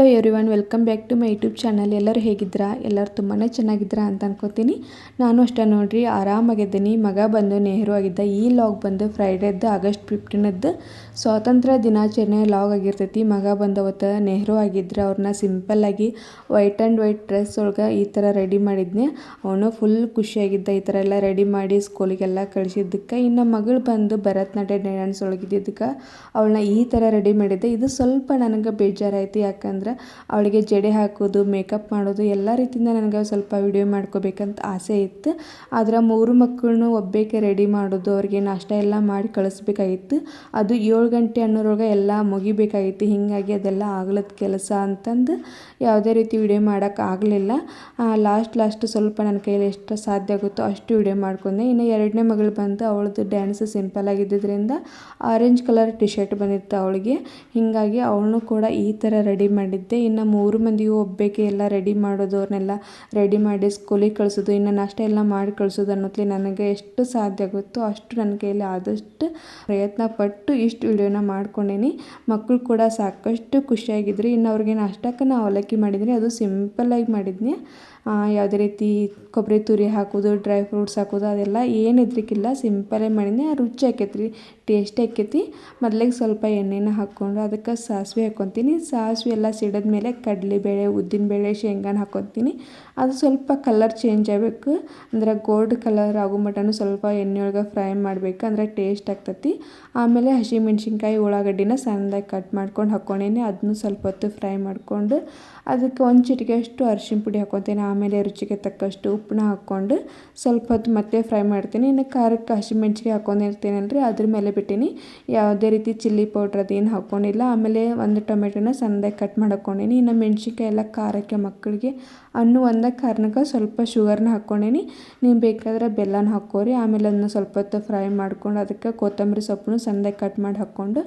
Hello everyone welcome back to my YouTube channel ಎಲ್ಲರೂ ಹೇಗಿದ್ದೀರಾ? ಎಲ್ಲರೂ ತುಂಬಾ ಚೆನ್ನಾಗಿದ್ದೀರಾ ಅಂತ ಅನ್ಕೋತೀನಿ. ನಾನು ಅಷ್ಟೇ ನೋಡ್ರಿ, ಆರಾಮಾಗಿದ್ದೀನಿ. ಮಗ ಬಂದು ನೆಹರು ಆಗಿದ್ದ. ಈ ಲಾಗ್ ಬಂದು ಫ್ರೈಡೇದ್ದು ಆಗಸ್ಟ್ ಫಿಫ್ಟೀನದ್ದು ಸ್ವಾತಂತ್ರ್ಯ ದಿನಾಚರಣೆ ಲಾಗ್ ಆಗಿರ್ತೈತಿ. ಮಗ ಬಂದು ಅವತ್ತು ನೆಹರು ಆಗಿದ್ರೆ ಅವ್ರನ್ನ ಸಿಂಪಲ್ಲಾಗಿ ವೈಟ್ ಆ್ಯಂಡ್ ವೈಟ್ ಡ್ರೆಸ್ ಒಳಗೆ ಈ ಥರ ರೆಡಿ ಮಾಡಿದ್ನಿ. ಅವನು ಫುಲ್ ಖುಷಿಯಾಗಿದ್ದ. ಈ ಥರ ಎಲ್ಲ ರೆಡಿ ಮಾಡಿ ಸ್ಕೂಲಿಗೆಲ್ಲ ಕಳಿಸಿದ್ದಕ್ಕೆ ಇನ್ನು ಮಗಳು ಬಂದು ಭರತನಾಟ್ಯ ಡ್ಯಾನ್ಸ್ ಒಳಗಿದ್ದಕ್ಕೆ ಅವಳನ್ನ ಈ ಥರ ರೆಡಿ ಮಾಡಿದ್ದೆ. ಇದು ಸ್ವಲ್ಪ ನನಗೆ ಬೇಜಾರಾಯಿತು. ಯಾಕಂದ್ರೆ ಅವಳಿಗೆ ಜಡೆ ಹಾಕೋದು ಮೇಕಪ್ ಮಾಡೋದು ಎಲ್ಲ ರೀತಿಯಿಂದ ನನಗೆ ಸ್ವಲ್ಪ ವಿಡಿಯೋ ಮಾಡ್ಕೋಬೇಕಂತ ಆಸೆ ಇತ್ತು. ಆದ್ರೆ ಮೂರು ಮಕ್ಕಳನ್ನು ಒಬ್ಬೇಕೆ ರೆಡಿ ಮಾಡೋದು, ಅವ್ರಿಗೆ ನಾಷ್ಟ ಎಲ್ಲ ಮಾಡಿ ಕಳಿಸ್ಬೇಕಾಗಿತ್ತು. ಅದು ಏಳು ಗಂಟೆ ಅನ್ನೋರೊಳಗೆ ಎಲ್ಲ ಮುಗಿಬೇಕಾಗಿತ್ತು. ಹೀಗಾಗಿ ಅದೆಲ್ಲ ಆಗ್ಲದ ಕೆಲಸ ಅಂತಂದು ಯಾವುದೇ ರೀತಿ ವಿಡಿಯೋ ಮಾಡೋಕೆ ಆಗಲಿಲ್ಲ. ಲಾಸ್ಟ್ ಲಾಸ್ಟ್ ಸ್ವಲ್ಪ ನನ್ನ ಕೈಯಲ್ಲಿ ಎಷ್ಟು ಸಾಧ್ಯ ಆಗುತ್ತೋ ಅಷ್ಟು ವಿಡಿಯೋ ಮಾಡ್ಕೊಂಡೆ. ಇನ್ನು ಎರಡನೇ ಮಗಳು ಬಂದು ಅವಳದು ಡ್ಯಾನ್ಸ್ ಸಿಂಪಲ್ ಆಗಿದ್ದರಿಂದ ಆರೆಂಜ್ ಕಲರ್ ಟಿ ಶರ್ಟ್ ಬಂದಿತ್ತು ಅವಳಿಗೆ. ಹೀಗಾಗಿ ಅವಳನ್ನು ಕೂಡ ಈ ಥರ ರೆಡಿ ಮಾಡಿದ್ದೆ ಇನ್ನು ಮೂರು ಮಂದಿಗೂ ಒಬ್ಬಕ್ಕೆ ಎಲ್ಲ ರೆಡಿ ಮಾಡೋದು ಅವ್ರನ್ನೆಲ್ಲ ರೆಡಿ ಮಾಡಿ ಸ್ಕೂಲಿಗೆ ಕಳಿಸೋದು, ಇನ್ನು ನಾಷ್ಟ ಎಲ್ಲ ಮಾಡಿ ಕಳಿಸೋದು ಅನ್ನೋತ್ಲಿ ನನಗೆ ಎಷ್ಟು ಸಾಧ್ಯ ಆಗುತ್ತೋ ಅಷ್ಟು ನನ್ನ ಕೈಯಲ್ಲಿ ಆದಷ್ಟು ಪ್ರಯತ್ನ ಪಟ್ಟು ಇಷ್ಟು ವಿಡಿಯೋನ ಮಾಡ್ಕೊಂಡೇನಿ. ಮಕ್ಕಳು ಕೂಡ ಸಾಕಷ್ಟು ಖುಷಿಯಾಗಿದ್ರು. ಇನ್ನು ಅವ್ರಿಗೆ ನಾಷ್ಟಕ್ಕೆ ನಾವು ಅವಲಕ್ಕಿ ಮಾಡಿದ್ರಿ ಅದು ಸಿಂಪಲ್ಲಾಗಿ ಮಾಡಿದ್ನಿ. ಯಾವುದೇ ರೀತಿ ಕೊಬ್ಬರಿ ತುರಿ ಹಾಕೋದು ಡ್ರೈ ಫ್ರೂಟ್ಸ್ ಹಾಕೋದು ಅದೆಲ್ಲ ಏನು ಇದ್ರಿಕ್ಕಿಲ್ಲ ಸಿಂಪಲೇ ಮಾಡಿದ್ನಿ. ರುಚಿ ಹಾಕೈತ್ರಿ ಟೇಸ್ಟಿ ಆಕೈತಿ. ಮೊದ್ಲಿಗೆ ಸ್ವಲ್ಪ ಎಣ್ಣೆನ ಹಾಕ್ಕೊಂಡು ಅದಕ್ಕೆ ಸಾಸಿವೆ ಹಾಕ್ಕೊತೀನಿ ಸಾಸಿವೆ ಎಲ್ಲ ಸಿಡಿದ ಮೇಲೆ ಕಡಲೆಬೇಳೆ ಉದ್ದಿನಬೇಳೆ ಶೇಂಗಾನ ಹಾಕ್ಕೊತೀನಿ ಅದು ಸ್ವಲ್ಪ ಕಲರ್ ಚೇಂಜ್ ಆಗಬೇಕು. ಅಂದ್ರೆ ಗೋಲ್ಡ್ ಕಲರ್ ಆಗೋ ಮಟನೂ ಸ್ವಲ್ಪ ಎಣ್ಣೆಯೊಳಗೆ ಫ್ರೈ ಮಾಡಬೇಕು. ಅಂದರೆ ಟೇಸ್ಟ್ ಆಗ್ತತಿ. ಆಮೇಲೆ ಹಸಿಮೆಣ್ಸಿನ್ಕಾಯಿ, ಉಳ್ಳಾಗಡ್ಡಿನ ಸಣ್ಣದಾಗಿ ಕಟ್ ಮಾಡ್ಕೊಂಡು ಹಾಕ್ಕೊಂಡೇನಿ ಅದನ್ನು ಸ್ವಲ್ಪ ಹೊತ್ತು ಫ್ರೈ ಮಾಡಿಕೊಂಡು ಅದಕ್ಕೆ ಒಂದು ಚಿಟಿಕೆಯಷ್ಟು ಅರಿಶಿಣ ಪುಡಿ ಹಾಕ್ಕೊತೀನಿ ಆಮೇಲೆ ರುಚಿಗೆ ತಕ್ಕಷ್ಟು ಉಪ್ಪನ್ನ ಹಾಕ್ಕೊಂಡು ಸ್ವಲ್ಪ ಹೊತ್ತು ಮತ್ತೆ ಫ್ರೈ ಮಾಡ್ತೀನಿ. ಇನ್ನು ಖಾರಕ್ಕೆ ಹಸಿಮೆಣ್ಸಿಗೆ ಹಾಕ್ಕೊಂಡಿರ್ತೀನಲ್ಲ ರೀ ಅದ್ರ ಮೇಲೆ ಬಿಟ್ಟೀನಿ ಯಾವುದೇ ರೀತಿ ಚಿಲ್ಲಿ ಪೌಡ್ರ್ ಅದೇನು ಹಾಕ್ಕೊಂಡಿಲ್ಲ ಆಮೇಲೆ ಒಂದು ಟೊಮೆಟೊನ ಸಣ್ಣದಾಗಿ ಕಟ್ ಮಾಡ್ಕೊಂಡಿನಿ. ಇನ್ನು ಮೆಣ್ಸಿನ್ಕಾಯಿ ಎಲ್ಲ ಖಾರಕ್ಕೆ ಮಕ್ಕಳಿಗೆ ಹಣ್ಣು ಒಂದ ಕಾರಣಕ್ಕೆ ಸ್ವಲ್ಪ ಶುಗರ್ನ ಹಾಕ್ಕೊಂಡೀನಿ ನೀವು ಬೇಕಾದ್ರೆ ಬೆಲ್ಲನ ಹಾಕ್ಕೋರಿ. ಆಮೇಲೆ ಅದನ್ನ ಸ್ವಲ್ಪ ಹೊತ್ತು ಫ್ರೈ ಮಾಡ್ಕೊಂಡು ಅದಕ್ಕೆ ಕೊತ್ತಂಬರಿ ಸೊಪ್ಪನ್ನು ಸಣ್ಣದಾಗಿ ಕಟ್ ಮಾಡಿ ಹಾಕ್ಕೊಂಡು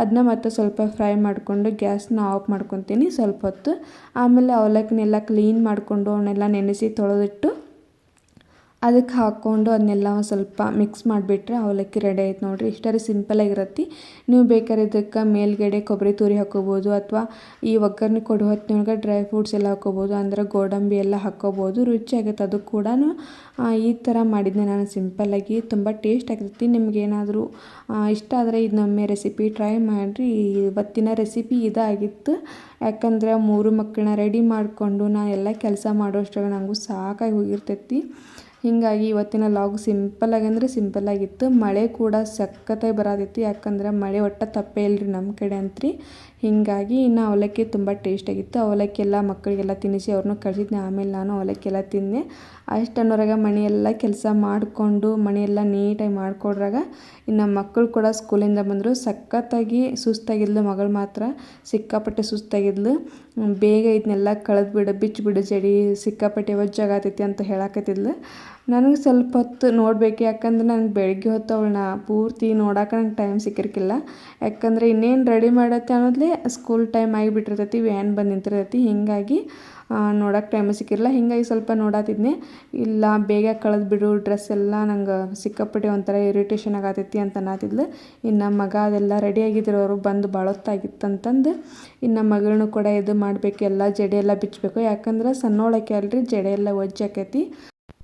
ಅದನ್ನ ಮತ್ತೆ ಸ್ವಲ್ಪ ಫ್ರೈ ಮಾಡಿಕೊಂಡು ಗ್ಯಾಸ್ನ ಆಫ್ ಮಾಡ್ಕೊತೀನಿ ಸ್ವಲ್ಪ ಹೊತ್ತು. ಆಮೇಲೆ ಅವಲಕ್ಕಿನೆಲ್ಲ ಕ್ಲೀನ್ ಮಾಡಿಕೊಂಡು ಅವನ್ನೆಲ್ಲ ನೆನೆಸಿ ತೊಳೆದಿಟ್ಟು ಅದಕ್ಕೆ ಹಾಕ್ಕೊಂಡು ಅದನ್ನೆಲ್ಲ ಒಂದು ಸ್ವಲ್ಪ ಮಿಕ್ಸ್ ಮಾಡಿಬಿಟ್ರೆ ಅವಲಕ್ಕಿ ರೆಡಿ ಆಯ್ತು ನೋಡಿರಿ. ಇಷ್ಟರೇ ಸಿಂಪಲಾಗಿರತ್ತೆ ನೀವು ಬೇಕಾದ್ರೆ ಇದಕ್ಕೆ ಮೇಲ್ಗಡೆ ಕೊಬ್ಬರಿ ತುರಿ ಹಾಕೋಬೋದು ಅಥವಾ ಈ ಒಗ್ಗರಣೆ ಕೊಡೋ ಹೊತ್ತಿನೊಳಗೆ ಡ್ರೈ ಫ್ರೂಟ್ಸ್ ಎಲ್ಲ ಹಾಕೋಬೋದು ಅಂದರೆ ಗೋಡಂಬಿ ಎಲ್ಲ ಹಾಕ್ಕೋಬೋದು. ರುಚಿ ಆಗುತ್ತೆ ಅದು ಕೂಡ ಈ ಥರ ಮಾಡಿದ್ದೆ ನಾನು ಸಿಂಪಲ್ಲಾಗಿ ತುಂಬ ಟೇಸ್ಟ್ ಆಗಿರ್ತೀನಿ ನಿಮಗೇನಾದರೂ ಇಷ್ಟ ಆದರೆ ಇದನ್ನೊಮ್ಮೆ ರೆಸಿಪಿ ಟ್ರೈ ಮಾಡಿರಿ. ಇವತ್ತಿನ ರೆಸಿಪಿ ಇದಾಗಿತ್ತು. ಯಾಕಂದ್ರೆ ಮೂರು ಮಕ್ಕಳನ್ನ ರೆಡಿ ಮಾಡಿಕೊಂಡು ನಾನು ಎಲ್ಲ ಕೆಲಸ ಮಾಡೋಷ್ಟ್ರಾಗ ನನಗೂ ಸಾಕಾಗಿ ಹೋಗಿರ್ತೈತಿ. ಹೀಗಾಗಿ ಇವತ್ತಿನ ಲಾಗ್ ಸಿಂಪಲ್ಲಾಗಿ ಅಂದರೆ ಸಿಂಪಲ್ಲಾಗಿತ್ತು ಮಳೆ ಕೂಡ ಸಖತ್ತಾಗಿ ಬರೋದಿತ್ತು ಯಾಕಂದ್ರೆ ಮಳೆ ಒಟ್ಟು ತಪ್ಪೇ ಇಲ್ಲರಿ ನಮ್ಮ ಕಡೆ ಅಂತ್ರಿ. ಹೀಗಾಗಿ ಇನ್ನು ಅವಲಕ್ಕಿ ತುಂಬ ಟೇಸ್ಟಾಗಿತ್ತು ಅವಲಕ್ಕಿ ಎಲ್ಲ ಮಕ್ಕಳಿಗೆಲ್ಲ ತಿನ್ನಿಸಿ ಅವ್ರನ್ನೂ ಕಳಿಸಿದ್ನಿ. ಆಮೇಲೆ ನಾನು ಅವಲಕ್ಕಿ ಎಲ್ಲ ತಿಂದೆ. ಅಷ್ಟು ಅನ್ನೋರಾಗ ಮನೆಯೆಲ್ಲ ಕೆಲಸ ಮಾಡಿಕೊಂಡು, ಮನೆಯೆಲ್ಲ ನೀಟಾಗಿ ಮಾಡಿಕೊಡ್ರಾಗ ಇನ್ನು ಮಕ್ಕಳು ಕೂಡ ಸ್ಕೂಲಿಂದ ಬಂದರು. ಸಖತ್ತಾಗಿ ಸುಸ್ತಾಗಿದ್ಲು ಮಗಳು ಮಾತ್ರ. ಸಿಕ್ಕಾಪಟ್ಟೆ ಸುಸ್ತಾಗಿದ್ಲು. ಬೇಗ ಇದನ್ನೆಲ್ಲ ಕಳೆದು ಬಿಡು, ಬಿಚ್ಚು ಬಿಡು ಜಡಿ. ಸಿಕ್ಕಾಪಟ್ಟೆ ವಜ್ಜಾಗತೈತಿ ಅಂತ ಹೇಳಕತ್ತಿದ್ಲು. ನನಗೆ ಸ್ವಲ್ಪ ಹೊತ್ತು ನೋಡಬೇಕು, ಯಾಕಂದ್ರೆ ನನಗೆ ಬೆಳಗ್ಗೆ ಹೊತ್ತು ಅವಳನ್ನ ಪೂರ್ತಿ ನೋಡಕ್ಕೆ ನಂಗೆ ಟೈಮ್ ಸಿಕ್ಕಿರ್ಕಿಲ್ಲ. ಯಾಕಂದರೆ ಇನ್ನೇನು ರೆಡಿ ಮಾಡತ್ತೆ ಅನ್ನೋದ್ಲೆ ಸ್ಕೂಲ್ ಟೈಮ್ ಆಗಿಬಿಟ್ಟಿರ್ತೈತಿ ವ್ಯಾನ್ ಬಂದು ನಿಂತಿರ್ತೈತಿ. ಹೀಗಾಗಿ ನೋಡೋಕೆ ಟೈಮ್ ಸಿಕ್ಕಿರಲ್ಲ ಹೀಗಾಗಿ ಸ್ವಲ್ಪ ನೋಡತ್ತಿದ್ನೆ ಇಲ್ಲ, ಬೇಗ ಕಳೆದು ಬಿಡು ಡ್ರೆಸ್ ಎಲ್ಲ ನಂಗೆ ಸಿಕ್ಕಾಪಟ್ಟೆ ಒಂಥರ ಇರಿಟೇಷನ್ ಆಗತೈತಿ ಅಂತ ಅನ್ನತ್ತಿದ್ಲು ಇನ್ನು ಮಗ ಅದೆಲ್ಲ ರೆಡಿ ಆಗಿದ್ರು, ಅವರು ಬಂದು ಭಾಳ ಹೊತ್ತಾಗಿತ್ತಂತಂದು ಇನ್ನು ಮಗಳನ್ನೂ ಕೂಡ ಇದು ಮಾಡಬೇಕು, ಎಲ್ಲ ಜಡೆ ಎಲ್ಲ ಬಿಚ್ಚಬೇಕು ಯಾಕಂದ್ರೆ ಸಣ್ಣೋಳಕ್ಕೆ ಅಲ್ರಿ, ಜಡೆ ಎಲ್ಲ ಒಜ್ಜಾಕೈತಿ.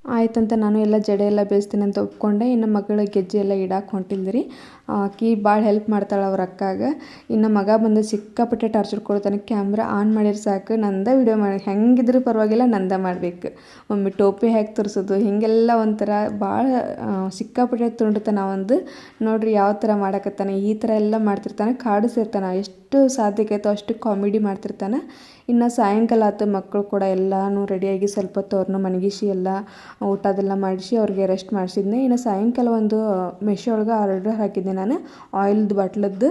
ಆಯ್ತಂತ ನಾನು ಎಲ್ಲ ಜಡೆ ಎಲ್ಲ ಬೇಯಿಸ್ತೀನಿ ಅಂತ ಒಪ್ಕೊಂಡೆ. ಇನ್ನು ಮಗಳ ಗೆಜ್ಜೆ ಎಲ್ಲ ಇಡಕ್ಕೆ ಹೊಂಟಿಲ್ದಿರಿ. ಆಕಿ ಭಾಳ ಹೆಲ್ಪ್ ಮಾಡ್ತಾಳೆ ಅವ್ರ ಅಕ್ಕಾಗ. ಇನ್ನು ಮಗ ಬಂದು ಸಿಕ್ಕಾಪಟ್ಟೆ ಟಾರ್ಚರ್ ಕೊಡ್ತಾನೆ. ಕ್ಯಾಮ್ರಾ ಆನ್ ಮಾಡಿದ್ರೆ ಸಾಕು. ನಂದ ವಿಡಿಯೋ ಮಾಡಿ, ಹೆಂಗಿದ್ರು ಪರವಾಗಿಲ್ಲ, ನಂದ ಮಾಡಬೇಕು. ಒಮ್ಮೆ ಟೋಪಿ ಹ್ಯಾಕೆ ತರಿಸೋದು, ಹೀಗೆಲ್ಲ ಒಂಥರ ಭಾಳ ಸಿಕ್ಕಾಪಟ್ಟೆ ತುಂಡ್ತಾನ ಒಂದು. ನೋಡ್ರಿ ಯಾವ ಥರ ಮಾಡಕತ್ತಾನೆ, ಈ ಥರ ಎಲ್ಲ ಮಾಡ್ತಿರ್ತಾನೆ. ಕಾಡಿಸಿರ್ತಾನೆ ಎಷ್ಟು ಸಾಧ್ಯಕ್ಕೈತೋ ಅಷ್ಟು ಕಾಮಿಡಿ ಮಾಡ್ತಿರ್ತಾನೆ. ಇನ್ನು ಸಾಯಂಕಾಲ ಆತ ಮಕ್ಕಳು ಕೂಡ ಎಲ್ಲನೂ ರೆಡಿಯಾಗಿ ಸ್ವಲ್ಪ ಅವ್ರನ್ನ ಮನಗಿಸಿ ಎಲ್ಲ ಊಟ ಅದೆಲ್ಲ ಮಾಡಿಸಿ ಅವ್ರಿಗೆ ರೆಸ್ಟ್ ಮಾಡಿಸಿದ್ನೆ. ಇನ್ನು ಸಾಯಂಕಾಲ ಒಂದು ಮೆಶೋ ಒಳಗೆ ಆರ್ಡರ್ ಹಾಕಿದ್ದೆ ನಾನು. ಆಯಿಲ್ದು ಬಾಟ್ಲದ್ದು.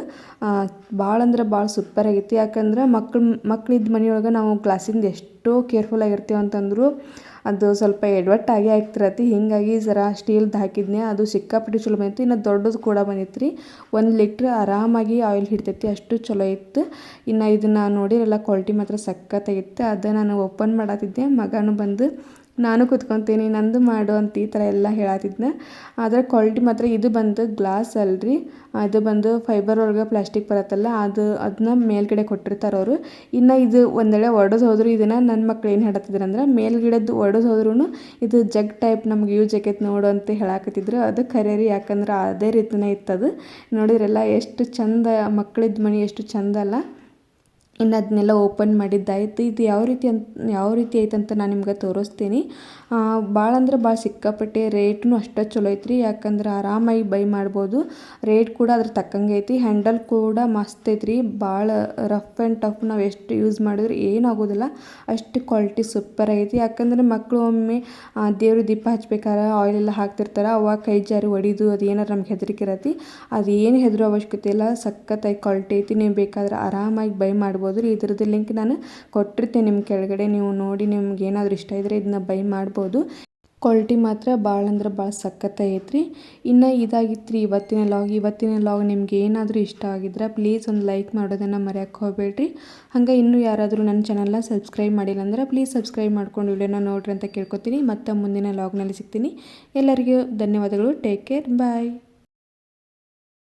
ಭಾಳ ಅಂದ್ರೆ ಭಾಳ ಸೂಪರ್ ಆಗೈತಿ. ಯಾಕಂದ್ರೆ ಮಕ್ಳು ಮಕ್ಳಿದ್ದ ಮನೆಯೊಳಗೆ ನಾವು ಗ್ಲಾಸಿಂದ ಎಷ್ಟೋ ಕೇರ್ಫುಲ್ ಆಗಿರ್ತೀವಿ ಅಂತಂದ್ರು ಅದು ಸ್ವಲ್ಪ ಎಡ್ವಟ್ ಆಗೇ ಆಗ್ತಿರತ್ತೆ. ಹೀಗಾಗಿ ಜರ ಸ್ಟೀಲ್ದು ಹಾಕಿದ್ನೆ ಅದು ಸಿಕ್ಕಾಪಟ್ಟೆ ಚಲೋ ಬಂದಿತ್ತು. ಇನ್ನು ದೊಡ್ಡದು ಕೂಡ ಬಂದಿತ್ತು ರೀ ಒಂದು ಲೀಟ್ರ್ ಆರಾಮಾಗಿ ಆಯಿಲ್ ಹಿಡ್ತೈತಿ. ಅಷ್ಟು ಚಲೋ ಇತ್ತು. ಇನ್ನು ಇದನ್ನು ನೋಡಿರಲ್ಲ ಕ್ವಾಲಿಟಿ ಮಾತ್ರ ಸಖತ್ತಾಗಿತ್ತು ಅದು ನಾನು ಓಪನ್ ಮಾಡತ್ತಿದ್ದೆ ಮಗನೂ ಬಂದು ನಾನು ಕೂತ್ಕೊತೀನಿ, ನಂದು ಮಾಡು ಅಂತ ಈ ಥರ ಎಲ್ಲ ಹೇಳತ್ತಿದ್ನ ಆದರೆ ಕ್ವಾಲಿಟಿ ಮಾತ್ರ ಇದು ಬಂದು ಗ್ಲಾಸ್ ಅಲ್ರಿ. ಅದು ಬಂದು ಫೈಬರ್ ಒಳಗೆ ಪ್ಲಾಸ್ಟಿಕ್ ಬರುತ್ತಲ್ಲ, ಅದು ಅದನ್ನ ಮೇಲ್ಗಡೆ ಕೊಟ್ಟಿರ್ತಾರೆ ಅವರು. ಇನ್ನು ಇದು ಒಂದು ವೇಳೆ ಒಡೆದು ಹೋದ್ರು ಇದನ್ನು ನನ್ನ ಮಕ್ಳು ಏನು ಹೇಳತ್ತಿದ್ರು ಅಂದ್ರೆ, ಮೇಲ್ಗಡೆದು ಒಡೆದು ಹೋದ್ರೂ ಇದು ಜಗ್ ಟೈಪ್ ನಮ್ಗೆ ಯೂಸ್ ಆಕೈತೆ ನೋಡು ಅಂತ ಹೇಳಾಕತ್ತಿದ್ರು. ಅದು ಖರೆ ಯಾಕಂದ್ರೆ ಅದೇ ರೀತಿನೇ ಇತ್ತದು. ನೋಡಿದ್ರೆಲ್ಲ ಎಷ್ಟು ಚಂದ ಮಕ್ಳಿದ್ದ ಮನೆ, ಎಷ್ಟು ಚಂದ ಅಲ್ಲ. ಇನ್ನು ಅದನ್ನೆಲ್ಲ ಓಪನ್ ಮಾಡಿದ್ದಾಯಿತು. ಇದು ಯಾವ ರೀತಿ ಅಂತ ಯಾವ ರೀತಿ ಐತಂತ ನಾನು ನಿಮ್ಗೆ ತೋರಿಸ್ತೀನಿ. ಭಾಳ ಅಂದ್ರೆ ಭಾಳ ಸಿಕ್ಕಾಪಟ್ಟೆ ರೇಟ್ನು ಅಷ್ಟೇ ಚಲೋ ಐತ್ರಿ. ಯಾಕಂದ್ರೆ ಆರಾಮಾಗಿ ಬೈ ಮಾಡ್ಬೋದು. ರೇಟ್ ಕೂಡ ಅದ್ರ ತಕ್ಕಂಗೆ ಐತಿ. ಹ್ಯಾಂಡಲ್ ಕೂಡ ಮಸ್ತ್ ಐತ್ರಿ. ಭಾಳ ರಫ್ ಆ್ಯಂಡ್ ಟಫ್ ನಾವು ಎಷ್ಟು ಯೂಸ್ ಮಾಡಿದ್ರೆ ಏನಾಗೋದಿಲ್ಲ ಅಷ್ಟು ಕ್ವಾಲಿಟಿ ಸೂಪರ್ ಆಗೈತಿ ಯಾಕಂದ್ರೆ ಮಕ್ಕಳು ಒಮ್ಮೆ ದೇವ್ರ ದೀಪ ಹಚ್ಬೇಕಾದ್ರೆ ಆಯಿಲ್ ಎಲ್ಲ ಹಾಕ್ತಿರ್ತಾರೆ. ಅವಾಗ ಕೈ ಜಾರಿ ಒಡಿದು ಅದು ಏನಾರು ನಮ್ಗೆ ಹೆದರಿಕೆ ಅದು ಏನು ಹೆದರೋ ಅವಶ್ಯಕತೆ ಇಲ್ಲ. ಸಖತ್ತಾಗಿ ಕ್ವಾಲಿಟಿ ಐತಿ. ನೀವು ಬೇಕಾದ್ರೆ ಆರಾಮಾಗಿ ಬೈ ಮಾಡ್ಬೋದು. ರೀ ಇದ್ರದ್ದು ಲಿಂಕ್ ನಾನು ಕೊಟ್ಟಿರ್ತೇನೆ ನಿಮ್ಮ ಕೆಳಗಡೆ. ನೀವು ನೋಡಿ ನಿಮ್ಗೆ ಏನಾದರೂ ಇಷ್ಟ ಇದ್ದರೆ ಇದನ್ನ ಬೈ ಮಾಡ್ಬೋದು. ಕ್ವಾಲಿಟಿ ಮಾತ್ರ ಭಾಳ ಅಂದ್ರೆ ಭಾಳ ಸಖತ್ತೈತ್ರಿ ಇನ್ನು ಇದಾಗಿತ್ತು ರೀ ಇವತ್ತಿನ ಲಾಗ್ ಇವತ್ತಿನ ಲಾಗ್ ನಿಮ್ಗೆ ಏನಾದರೂ ಇಷ್ಟ ಆಗಿದ್ರೆ ಪ್ಲೀಸ್ ಒಂದು ಲೈಕ್ ಮಾಡೋದನ್ನು ಮರೆಯೋಕ್ಕೆ ಹೋಗ್ಬೇಡ್ರಿ. ಹಂಗೆ ಇನ್ನೂ ಯಾರಾದರೂ ನನ್ನ ಚಾನಲ್ನ ಸಬ್ಸ್ಕ್ರೈಬ್ ಮಾಡಿಲ್ಲ ಅಂದ್ರೆ ಪ್ಲೀಸ್ ಸಬ್ಸ್ಕ್ರೈಬ್ ಮಾಡ್ಕೊಂಡು ವಿಡಿಯೋನ ನೋಡ್ರಿ ಅಂತ ಕೇಳ್ಕೊತೀನಿ. ಮತ್ತೆ ಮುಂದಿನ ಲಾಗ್ನಲ್ಲಿ ಸಿಗ್ತೀನಿ. ಎಲ್ಲರಿಗೂ ಧನ್ಯವಾದಗಳು. Take care bye